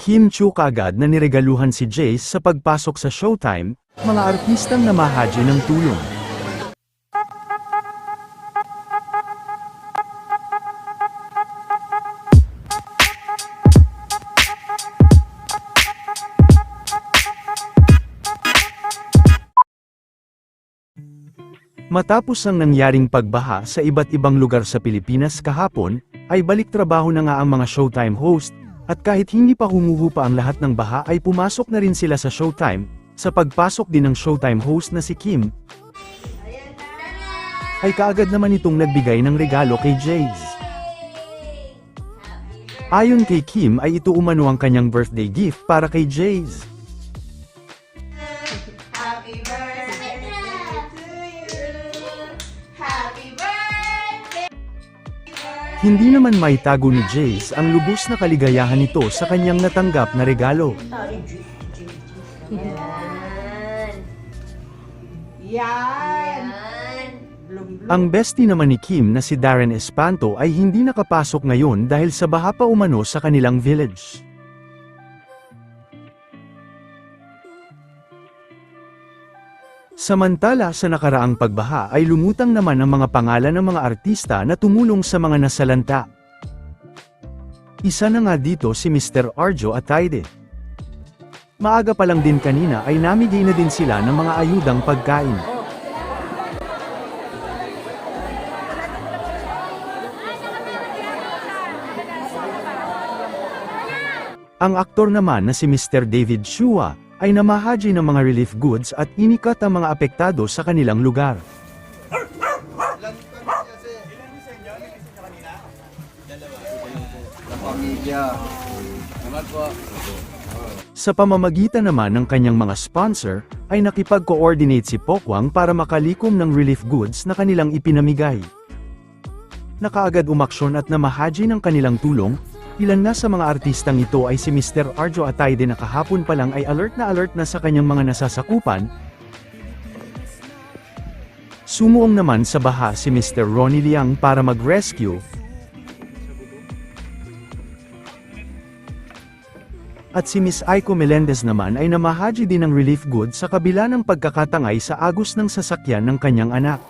Kim Chu kaagad na niregaluhan si Jace sa pagpasok sa showtime, mga artistang namahaji ng tulong. Matapos ang nangyaring pagbaha sa iba't ibang lugar sa Pilipinas kahapon, ay balik trabaho na nga ang mga showtime host, at kahit hindi pa humuhupa ang lahat ng baha ay pumasok na rin sila sa showtime, sa pagpasok din ng showtime host na si Kim, ay kaagad naman itong nagbigay ng regalo kay Jace. Ayon kay Kim ay ito umano ang kanyang birthday gift para kay Jace. Hindi naman maitago ni Jace ang lubos na kaligayahan nito sa kanyang natanggap na regalo. Yan. Yan. Ang bestie naman ni Kim na si Darren Espanto ay hindi nakapasok ngayon dahil sa baha pa umano sa kanilang village. Samantala sa nakaraang pagbaha ay lumutang naman ang mga pangalan ng mga artista na tumulong sa mga nasalanta. Isa na nga dito si Mr. Arjo Ataide. Maaga pa lang din kanina ay namigay na din sila ng mga ayudang pagkain. Ang aktor naman na si Mr. David Shua, ay namahaji ng mga relief goods at inikat ang mga apektado sa kanilang lugar. Sa pamamagitan naman ng kanyang mga sponsor, ay nakipag-coordinate si Pokwang para makalikom ng relief goods na kanilang ipinamigay. Nakaagad umaksyon at namahaji ng kanilang tulong, ilan na sa mga artistang ito ay si Mr. Arjo Atayde na kahapon pa lang ay alert na alert na sa kanyang mga nasasakupan, Sumuong naman sa baha si Mr. Ronnie Liang para mag-rescue, At si Miss Aiko Melendez naman ay namahaji din ng relief goods sa kabila ng pagkakatangay sa agos ng sasakyan ng kanyang anak.